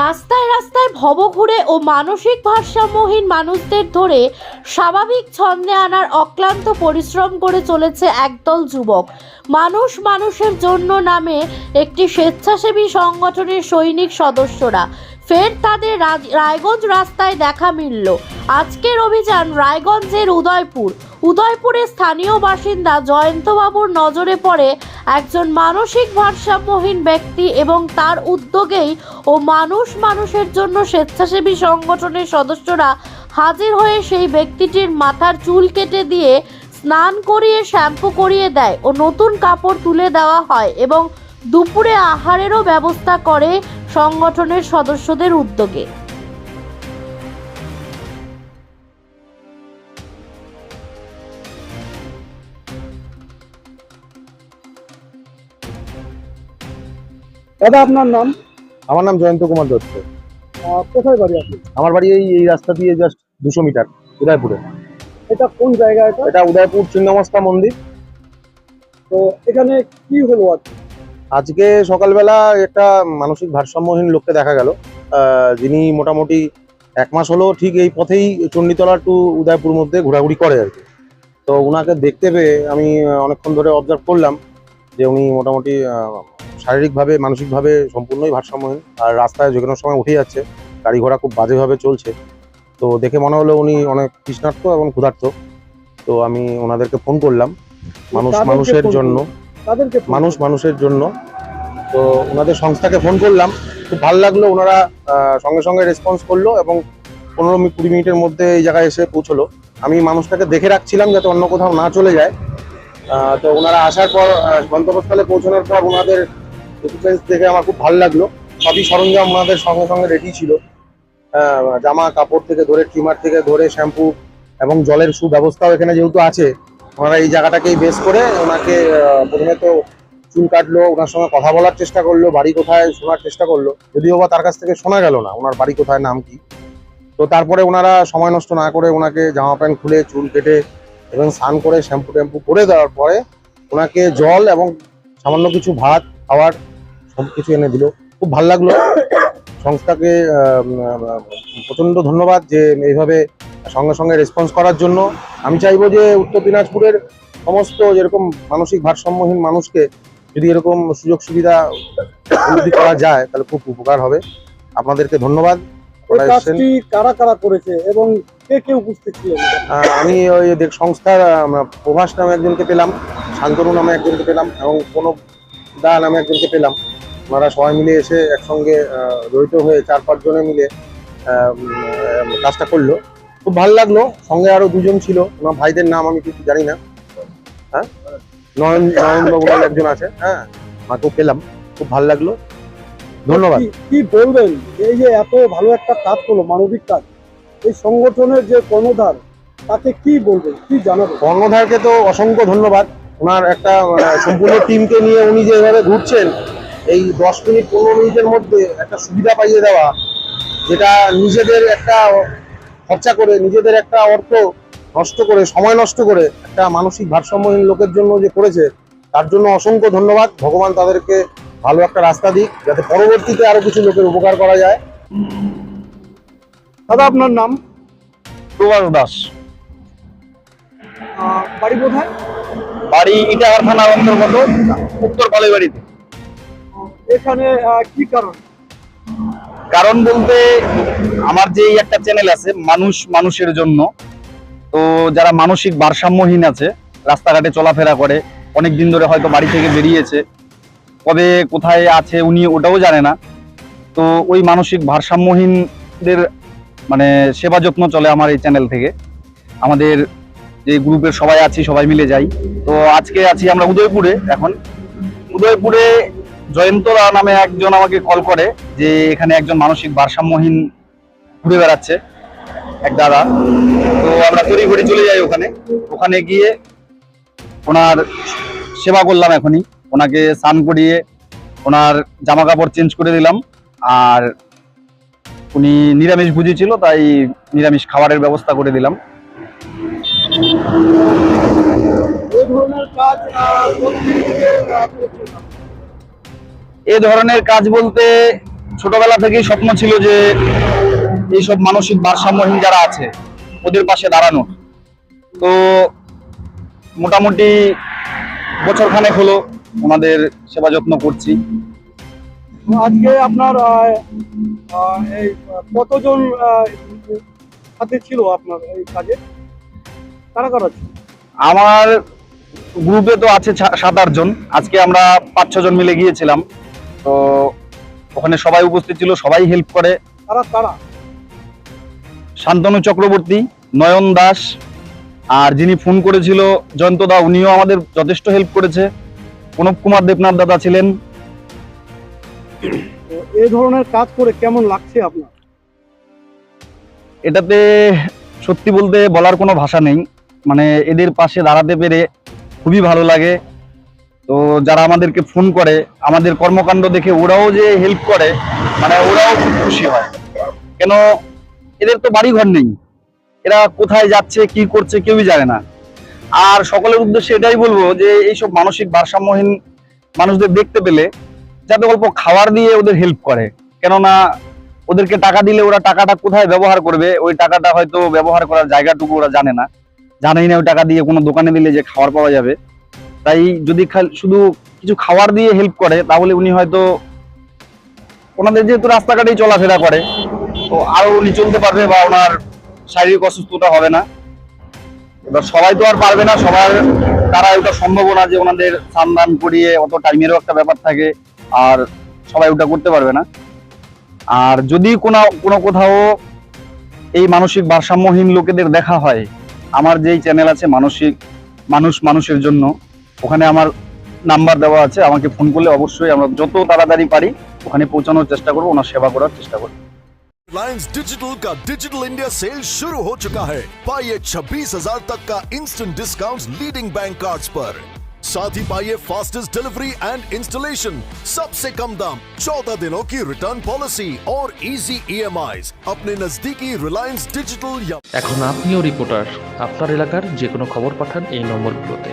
রাস্তায় রাস্তায় ভবঘুরে ও মানসিক ভারসাম্যহীন মানুষদের ধরে স্বাভাবিক ছন্দে আনার অক্লান্ত পরিশ্রম করে চলেছে একদল যুবক। মানুষ মানুষের জন্য নামে একটি স্বেচ্ছাসেবী সংগঠনের সৈনিক সদস্যরা। ফের তাদের রায়গঞ্জ রাস্তায় দেখা মিলল। আজকের অভিযান রায়গঞ্জের উদয়পুর। উদয়পুরের স্থানীয় বাসিন্দা জয়ন্তবাবুর নজরে পড়ে একজন মানসিক ভারসাম্যহীন ব্যক্তি এবং তার উদ্যোগেই ও মানুষ মানুষের জন্য স্বেচ্ছাসেবী সংগঠনের সদস্যরা হাজির হয়ে সেই ব্যক্তিটির মাথার চুল কেটে দিয়ে স্নান করিয়ে শ্যাম্পু করিয়ে দেয় ও নতুন কাপড় তুলে দেওয়া হয় এবং দুপুরে আহারেরও ব্যবস্থা করে সংগঠনের সদস্যদের উদ্যোগে। দাদা আপনার নাম? আমার নাম জয়ন্ত কুমার দত্ত। আহ, কোথায় বাড়ি আপনি? আমার বাড়ি এই এই রাস্তা দিয়ে জাস্ট দুশো মিটার উদয়পুরে। এটা কোন জায়গা এটা? এটা উদয়পুর ছিন্নমস্তা মন্দির। তো এখানে কি হলো আজ? আজকে সকালবেলা একটা মানসিক ভারসাম্যহীন লোককে দেখা গেল। আহ, যিনি মোটামুটি এক মাস হলো ঠিক এই পথেই চণ্ডীতলা টু উদয়পুর মধ্যে ঘোরাঘুরি করে আর কি। তো ওনাকে দেখতে পেয়ে আমি আহ, অনেকক্ষণ ধরে অবজার্ভ করলাম যে উনি মোটামুটি আহ, শারীরিকভাবে মানসিকভাবে সম্পূর্ণই ভারসাম্যহীন আর রাস্তায় যে কোনো সময় উঠে যাচ্ছে গাড়ি ঘোড়া খুব বাজেভাবে চলছে। তো দেখে মনে হলো উনি অনেক তৃষ্ণার্ত এবং ক্ষুধার্ত। তো আমি ওনাদেরকে ফোন করলাম মানুষ মানুষের জন্য। মানুষ মানুষের জন্য। তো ওনাদের সংস্থাকে ফোন করলাম। খুব ভালো লাগল ওনারা সঙ্গে সঙ্গে রেসপন্স করল এবং পনেরো মিনিট কুড়ি মিনিটের মধ্যে এই জায়গায় এসে পৌঁছলো। আমি মানুষটাকে দেখে রাখছিলাম যাতে অন্য কোথাও না চলে যায়। তো ওনারা আসার পর গন্তব্যস্থলে পৌঁছানোর পর ওনাদের এক্সপিরিয়েন্স দেখে আমার খুব ভালো লাগল। সবই সরঞ্জাম ওনাদের সঙ্গে সঙ্গে রেডি ছিল। জামা কাপড় থেকে ধরে ট্রিমার থেকে ধরে শ্যাম্পু এবং জলের সুব্যবস্থাও এখানে যেহেতু আছে, ওনারা এই জায়গাটাকেই বেস করে ওনাকে প্রথমে তো চুল কাটলো, ওনার সঙ্গে কথা বলার চেষ্টা করল, বাড়ি কোথায় শোনার চেষ্টা করল, যদিও বা তার কাছ থেকে শোনা গেল না, ওনার বাড়ি কোথায়, নাম কি। তো তারপরে ওনারা সময় নষ্ট না করে ওনাকে জামা প্যান্ট খুলে, চুল কেটে এবং স্নান করে শ্যাম্পু ট্যাম্পু করে দেওয়ার পরে ওনাকে জল এবং সামান্য কিছু ভাত, খাবার সব কিছু এনে দিল। খুব ভালো লাগল। সংস্থাকে প্রচণ্ড ধন্যবাদ যে এইভাবে সঙ্গে সঙ্গে রেসপন্স করার জন্য। আমি চাইব যে উত্তর দিনাজপুরের সমস্ত যেরকম মানসিক ভারসাম্যহীন মানুষকে যদি এরকম সুযোগ সুবিধা যদি করা যায় তাহলে খুব উপকার হবে। আপনাদেরকে ধন্যবাদ। কারা কারা করেছে এবং কে কে উপস্থিত ছিলেন আমি ওই সংস্থার প্রভাস নামে একজনকে পেলাম শান্তনু নামে একজনকে পেলাম এবং কোনো দা নামে একজনকে পেলাম। ওনারা সবাই মিলে এসে একসঙ্গে জড়িত হয়ে চার পাঁচ জনে মিলে কাজটা করল। খুব ভালো লাগল সঙ্গে আরও দুজন ছিল। ওনার ভাইদের নাম আমি কিছু জানি না। হ্যাঁ? নয়ন নয়ন বাবু বলে একজন আছে। হ্যাঁ? মাকেও পেলাম। খুব ভালো লাগল। ধন্যবাদ। কি- বলবেন? এই যে এত ভালো একটা কাজ করল মানবিক কাজ। এই সংগঠনের যে কর্ণধার তাকে কি বলবেন? কি জানাবেন? কর্ণধারকে তো অসংখ্য ধন্যবাদ। ওনার একটা সম্পূর্ণ টিমকে নিয়ে উনি যে এভাবে ঘুরছেন এই দশ মিনিট পনেরো মিনিটের মধ্যে একটা সুবিধা পাইয়ে দেওয়া যেটা নিজেদের একটা খরচা করে নিজেদের একটা অর্থ নষ্ট করে সময় নষ্ট করে একটা মানসিক ভারসাম্যহীন লোকের জন্য যে করেছে তার জন্য অসংখ্য ধন্যবাদ। ভগবান তাদেরকে ভালো একটা রাস্তা দিক যাতে পরবর্তীতে আরও কিছু লোকের উপকার করা যায়। দাদা আপনার নাম? সুভাষ দাস। বাড়ি কোথায়? বাড়ি ইটাহার থানার অন্তর্গত উত্তর এখানে কি কারণ? কারণ বলতে আমার যে একটা চ্যানেল আছে মানুষ মানুষের জন্য তো যারা মানসিক ভারসাম্যহীন আছে রাস্তাঘাটে চলাফেরা করে অনেক দিন ধরে হয়তো বাড়ি থেকে বেরিয়েছে কবে কোথায় আছে উনি ওটাও জানে না তো ওই মানসিক ভারসাম্যহীনদের মানে সেবা যত্ন চলে আমার এই চ্যানেল থেকে। আমাদের যে গ্রুপের সবাই আছি, সবাই মিলে যাই। তো আজকে আছি আমরা উদয়পুরে এখন। উদয়পুরে জয়ন্তরা নামে একজন আমাকে কল করে যে এখানে একজন মানসিক ভারসাম্যহীন ঘুরে বেড়াচ্ছে, এক দাদা। তো আমরা তড়ি ঘড়ি চলে যাই ওখানে। ওখানে গিয়ে ওনার সেবা করলাম এখনই। ওনাকে স্নান করিয়ে ওনার জামা কাপড় চেঞ্জ করে দিলাম। আর উনি নিরামিষ ভুজি তাই নিরামিষ খাবারের ব্যবস্থা করে দিলাম। এ ধরনের কাজ বলতে ছোটবেলা থেকেই স্বপ্ন ছিল যে এইসব মানসিক ভারসাম্যহীন যারা আছে, ওদের পাশে দাঁড়ানো তো মোটামুটি বছর খানেক হলো ওনাদের সেবা যত্ন করছি। আজকে আপনার কতজন ছিল আপনার এই কাজে? কারা কারা আমার গ্রুপে তো আছে সাত আট জন। আজকে আমরা পাঁচ ছ জন মিলে গিয়েছিলাম। তো ওখানে সবাই উপস্থিত ছিল সবাই হেল্প করে। শান্তনু চক্রবর্তী নয়ন দাস আর যিনি ফোন করেছিল জয়ন্ত দা উনিও আমাদের যথেষ্ট হেল্প করেছে। প্রণব কুমার দেবনাথ দাদা ছিলেন। এই ধরনের কাজ করে কেমন লাগছে আপনার? এটাতে সত্যি বলতে বলার কোনো ভাষা নেই। মানে এদের পাশে দাঁড়াতে পেরে খুবই ভালো লাগে। তো যারা আমাদেরকে ফোন করে, আমাদের কর্মকাণ্ড দেখে ওরাও যে হেল্প করে মানে ওরাও খুব খুশি হয়। কেন, এদের তো বাড়ি ঘর নেই। এরা কোথায় যাচ্ছে, কি করছে কেউই জানে না। আর সকলের উদ্দেশ্যে এটাই বলব যে এইসব মানসিক ভারসাম্যহীন মানুষদের দেখতে পেলে যাতে অল্প খাবার দিয়ে ওদের হেল্প করে। কেননা, ওদেরকে টাকা দিলে ওরা টাকাটা কোথায় ব্যবহার করবে, ওই টাকাটা হয়তো ব্যবহার করার জায়গাটুকু ওরা জানে না। জানেই না, ওই টাকা দিয়ে কোনো দোকানে দিলে যে খাবার পাওয়া যাবে। তাই যদি শুধু কিছু খাবার দিয়ে হেল্প করে, তাহলে উনি হয়তো ওনাদের যেহেতু রাস্তাঘাটেই চলাফেরা করে, তো আরও উনি চলতে পারবে বা ওনার শারীরিক অসুস্থতা হবে না। এবার সবাই তো আর পারবে না, সবার তারা ওটা সম্ভব না যে ওনাদের স্নান করিয়ে অত টাইমেরও একটা ব্যাপার থাকে, আর সবাই ওটা করতে পারবে না। আর যদি কোনো কোনো কোথাও এই মানসিক ভারসাম্যহীন লোকেদের দেখা হয় আমার যেই চ্যানেল আছে মানসিক মানুষ মানুষের জন্য ওখানে আমার নাম্বার দেওয়া আছে আমাকে ফোন করলে অবশ্যই আমরা যত তাড়াতাড়ি পারি ওখানে পৌঁছানোর চেষ্টা করবো ওনার সেবা করার চেষ্টা করবো रिलायंस डिजिटल का डिजिटल इंडिया सेल शुरू हो चुका है पाइए छब्बीस हजार तक का instant discount leading bank cards पर साथ ही पाइए फास्टेस्ट डिलीवरी एंड इंस्टॉलेशन सबसे कम दाम चौदह दिनों की रिटर्न पॉलिसी और इजी ईएमआई अपने नजदीकी रिलायंस डिजिटल या এখন আপনিও রিপোর্টার আপনার এলাকার যে কোনো খবর পাঠান এই নম্বরগুলোতে